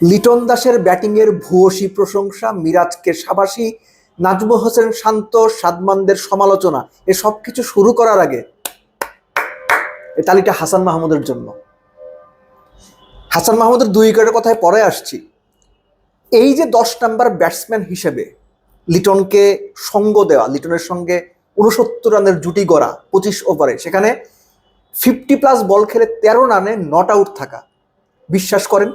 লিটন দাসের ব্যাটিংয়ের ভূয়সী প্রশংসা, মিরাজকে সাবাসী নাজমু হোসেন শান্ত, সাদমানদের সমালোচনা এ কিছু শুরু করার আগে এ তালিটা হাসান মাহমুদের জন্য। হাসান মাহমুদের দুই উইকেটের কথায় পরে আসছি। এই যে দশ নাম্বার ব্যাটসম্যান হিসেবে লিটনকে সঙ্গ দেওয়া, লিটনের সঙ্গে উনসত্তর রানের জুটি গড়া পঁচিশ ওভারে, সেখানে ফিফটি প্লাস বল খেলে তেরো রানে নট আউট থাকা, বিশ্বাস করেন?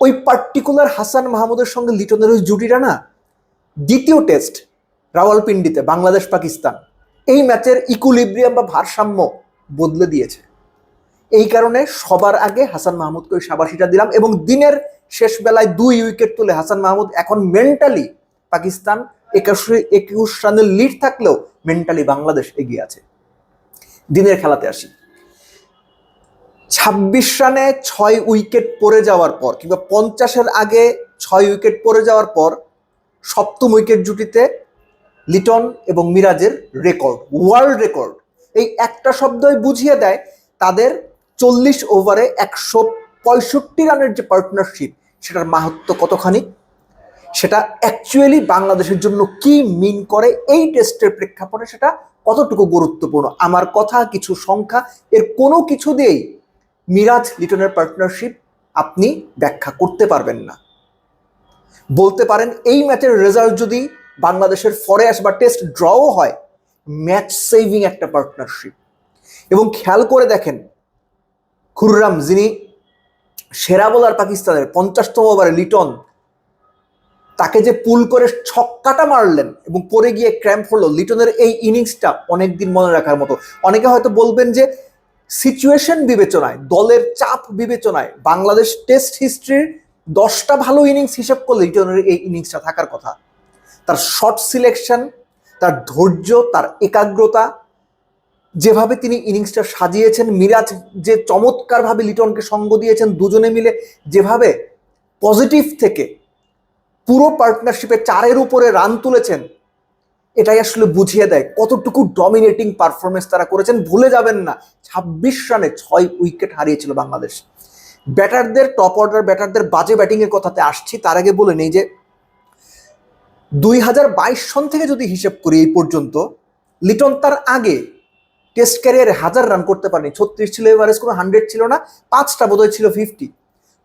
ওই পার্টিকুলার হাসান মাহমুদের সঙ্গে লিটনের ওই জুটিটা না? দ্বিতীয় টেস্ট রাওয়ালপিন্ডিতে বাংলাদেশ পাকিস্তান এই ম্যাচের ইকুলিব্রিয়াম বা ভারসাম্য বদলে দিয়েছে। এই কারণে সবার আগে হাসান মাহমুদকে ওই সাবাসিটা দিলাম এবং দিনের শেষ বেলায় দুই উইকেট তুলে হাসান মাহমুদ এখন মেন্টালি পাকিস্তান একুশ একুশ রানের লিড থাকলেও মেন্টালি বাংলাদেশ এগিয়ে আছে। দিনের খেলাতে আসি। ছাব্বিশ রানে ছয় উইকেট পড়ে যাওয়ার পর, কিংবা পঞ্চাশের আগে ছয় উইকেট পড়ে যাওয়ার পর, সপ্তম উইকেট জুটিতে লিটন এবং মিরাজের রেকর্ড, ওয়ার্ল্ড রেকর্ড। এই একটা শব্দই বুঝিয়ে দেয় তাদের চল্লিশ ওভারে একশো পঁয়ষট্টি রানের যে পার্টনারশিপ, সেটার মাহাত্ম কতখানি? সেটা অ্যাকচুয়ালি বাংলাদেশের জন্য কি মিন করে? এই টেস্টের প্রেক্ষাপটে সেটা কতটুকু গুরুত্বপূর্ণ? আমার কথা, কিছু সংখ্যা, এর কোনো কিছু দিয়েই মিরাজ লিটনের পার্টনারশিপ আপনি ব্যাখ্যা করতে পারবেন না। বলতে পারেন এই ম্যাচের রেজাল্ট যদি বাংলাদেশের ফরে আস বা টেস্ট ড্রও হয় ম্যাচ সেভিং একটা পার্টনারশিপ এবং খেয়াল করে দেখেন, খুররাম যিনি সেরা বোলার পাকিস্তানের পঞ্চাশতম ওভারে লিটন, তাকে যে পুল করে ছক্কাটা মারলেন এবং পরে গিয়ে ক্র্যাম্প হলো, লিটনের এই ইনিংসটা অনেকদিন মনে রাখার মতো। অনেকে হয়তো বলবেন যে সিচুয়েশন বিবেচনায়, দলের চাপ বিবেচনায় বাংলাদেশ টেস্ট হিস্ট্রির দশটা ভালো ইনিংস হিসেব করলে লিটনের এই ইনিংসটা থাকার কথা। তার শর্ট সিলেকশন, তার ধৈর্য, তার একাগ্রতা, যেভাবে তিনি ইনিংসটা সাজিয়েছেন, মিরাজ যে চমৎকারভাবে লিটনকে সঙ্গ দিয়েছেন দুজনে মিলে, যেভাবে পজিটিভ থেকে পুরো পার্টনারশিপে চারের উপরে রান তুলেছেন এটাই আসলে বুঝিয়ে দেয় কতটুকু ডমিনেটিং পারফরমেন্স তারা করেছেন। ভুলে যাবেন না, ছাব্বিশ রানে ছয় উইকেট হারিয়েছিল বাংলাদেশ। ব্যাটারদের টপ অর্ডার ব্যাটারদের বাজে ব্যাটিংয়ের কথাতে আসছি, তার আগে বলে নেই যে দুই হাজার বাইশ সন থেকে যদি হিসেব করি এই পর্যন্ত, লিটন তার আগে টেস্ট ক্যারিয়ারে হাজার রান করতে পারেনি। ছত্রিশ ছিল এভারেজ কোনো হান্ড্রেড ছিল না, পাঁচটা বোধহয় ছিল ফিফটি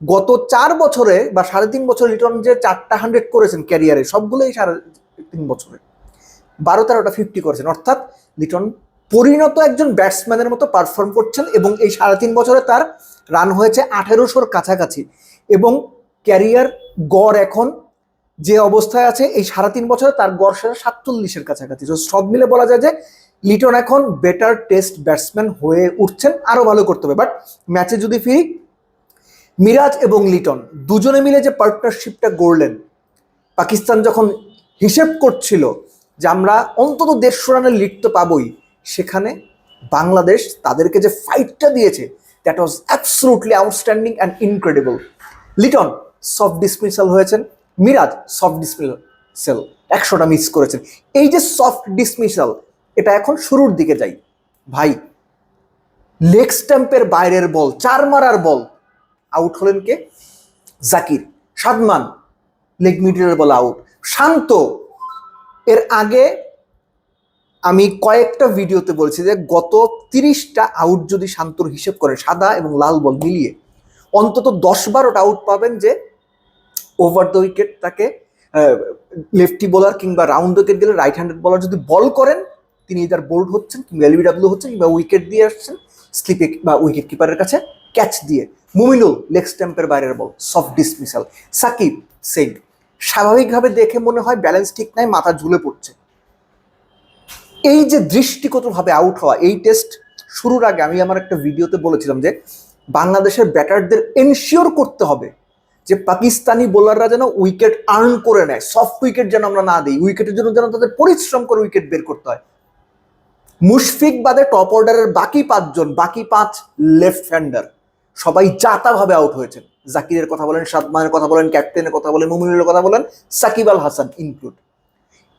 গত চার বছরে বা সাড়ে তিন বছর লিটন যে চারটা হান্ড্রেড করেছেন ক্যারিয়ারে সবগুলোই সাড়ে তিন বছরে। বারো তেরোটা ফিফটি করেছেন। অর্থাৎ লিটন পরিণত একজন ব্যাটসম্যানের মতো পারফর্ম করছেন এবং এই সাড়ে তিন বছরে তার রান হয়েছে আঠেরোশোর কাছাকাছি। এবং ক্যারিয়ার গড় এখন যে অবস্থায় আছে, এই সাড়ে তিন বছরে তার গড় সেটা সাতচল্লিশের কাছাকাছি। তো সব মিলে বলা যায় যে লিটন এখন বেটার টেস্ট ব্যাটসম্যান হয়ে উঠছেন আরও ভালো করতে হবে। বাট ম্যাচে যদি ফিরি, মিরাজ এবং লিটন দুজনে মিলে যে পার্টনারশিপটা গড়লেন, পাকিস্তান যখন হিসেব করছিল যে আমরা অন্তত দেড়শো রানের লিড তো পাবই। সেখানে বাংলাদেশ তাদেরকে যে ফাইটটা দিয়েছে that was absolutely outstanding and incredible Liton soft dismissal হয়েছেন। মিরাজ সফট ডিসমিসাল একশোটা মিস করেছেন। এই যে সফট ডিসমিসাল এটা এখন শুরুর দিকে যাই। ভাই লেগ স্ট্যাম্পের বাইরের বল চার মারার বল আউট হলেন কে? জাকির, সাদমান লেগ মিডিলের বল আউট শান্ত এর আগে আমি কয়েকটা ভিডিওতে বলছি যে গত তিরিশটা আউট যদি শান্তর হিসেব করেন সাদা এবং লাল বল মিলিয়ে, অন্তত দশ বারোটা আউট পাবেন যে ওভার দ্য উইকেট তাকে লেফটি বোলার কিংবা রাউন্ড উইকেট গেলে রাইট হ্যান্ডেড বলার যদি বল করেন, তিনি তার বোল্ড হচ্ছেন কিংবা এলবিডাব্লিউ হচ্ছেন কিংবা উইকেট দিয়ে আসছেন স্লিপে বা উইকেট কিপারের কাছে ক্যাচ দিয়ে, মুমিনুল লেগ স্ট্যাম্পের বাইরের ball soft dismissal Shakib same স্বাভাবিকভাবে দেখে মনে হয় ব্যালেন্স ঠিক নাই, মাথা ঝুলে পড়ছে। এই যে দৃষ্টিগতভাবে আউট হওয়া, এই টেস্ট শুরুর আগে আমি আমার একটা ভিডিওতে বলেছিলাম যে, বাংলাদেশের ব্যাটারদের এনশিওর করতে হবে যে পাকিস্তানি বোলাররা যেন উইকেট আর্ন করে নেয় সফট উইকেট যেন আমরা না দিই উইকেটের জন্য যেন তাদের পরিশ্রম করে উইকেট বের করতে হয়। মুশফিক বাদে টপ অর্ডারের বাকি পাঁচজন, বাকি পাঁচ লেফট হ্যান্ডার সবাই যাতাভাবে আউট হয়েছেন। জাকিরের কথা বলেন, সাদমানের কথা বলেন ক্যাপ্টেনের কথা বলেন, মুমিনুলের কথা বলেন, সাকিব আল হাসান ইনক্লুড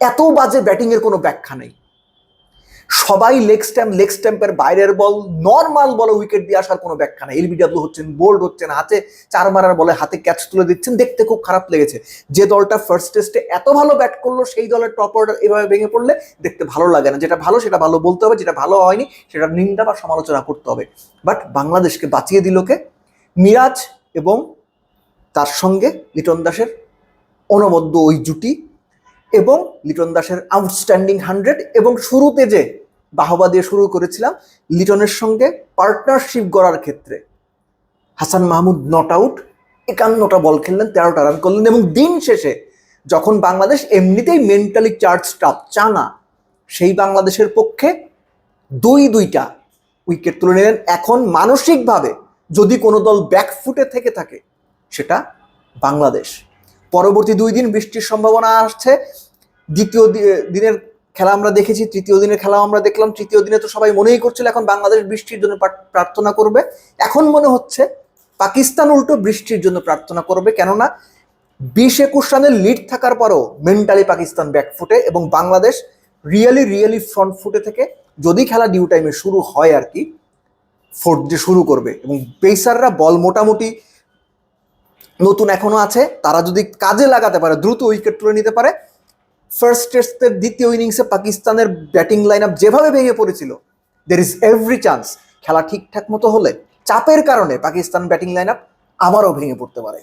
এত বাজে ব্যাটিংয়ের কোনো ব্যাখ্যা নেই। সবাই লেগ স্ট্যাম্প লেগ স্ট্যাম্পের বাইরের বল নর্মাল বলে উইকেট দিয়ে আসার কোনো ব্যাখ্যা নেই। এলবিডাব্লিউ হচ্ছেন বোল্ড হচ্ছেন, হাতে চার মারার বলে হাতে ক্যাচ তুলে দিচ্ছেন। দেখতে খুব খারাপ লেগেছে। যে দলটা ফার্স্ট টেস্টে এত ভালো ব্যাট করল, সেই দলের টপ অর্ডার এভাবে ভেঙে পড়লে দেখতে ভালো লাগে না। যেটা ভালো, সেটা ভালো বলতে হবে, যেটা ভালো হয়নি, সেটা নিন্দা বা সমালোচনা করতে হবে। বাট বাংলাদেশকে বাঁচিয়ে দিল কে? মিরাজ এবং তার সঙ্গে লিটন দাসের অনবদ্য ওই জুটি এবং লিটন দাসের আউটস্ট্যান্ডিং হান্ড্রেড এবং শুরুতে যে বাহবা দিয়ে শুরু করেছিলাম লিটনের সঙ্গে পার্টনারশিপ গড়ার ক্ষেত্রে। হাসান মাহমুদ নট আউট একান্নটা বল খেললেন, তেরোটা রান করলেন এবং দিন শেষে যখন বাংলাদেশ এমনিতেই মেন্টালি চার্জ স্টাফ চানা, সেই বাংলাদেশের পক্ষে দুই দুইটা উইকেট তুলে নিলেন। এখন মানসিকভাবে যদি কোনো দল ব্যাকফুটে থেকে থাকে, সেটা বাংলাদেশ। পরবর্তী দুই দিন বৃষ্টির সম্ভাবনা আসছে, দ্বিতীয় দিনের খেলা আমরা দেখেছি, তৃতীয় দিনের খেলা আমরা দেখলাম। তৃতীয় দিনে তো সবাই মনেই করছিল এখন বাংলাদেশ বৃষ্টির জন্য প্রার্থনা করবে। এখন মনে হচ্ছে পাকিস্তান উল্টো বৃষ্টির জন্য প্রার্থনা করবে। কেননা বিশ একুশ রানের লিড থাকার পরও মেন্টালি পাকিস্তান ব্যাকফুটে এবং বাংলাদেশ রিয়েলি রিয়েলি ফ্রন্ট ফুটে থেকে যদি খেলা ডিউ টাইমে শুরু হয় আর কি ফোর্থ ডে শুরু করবে। এবং পেসাররা বল মোটামুটি নতুন এখনও আছে। তারা যদি কাজে লাগাতে পারে, দ্রুত উইকেট তুলে নিতে পারে ফার্স্ট টেস্টের দ্বিতীয় ইনিংসে পাকিস্তানের ব্যাটিং লাইন আপ যেভাবে ভেঙে পড়েছিল দের ইজ এভরি চান্স খেলা ঠিকঠাক মতো হলে চাপের কারণে পাকিস্তান ব্যাটিং লাইন আপ আবারও ভেঙে পড়তে পারে।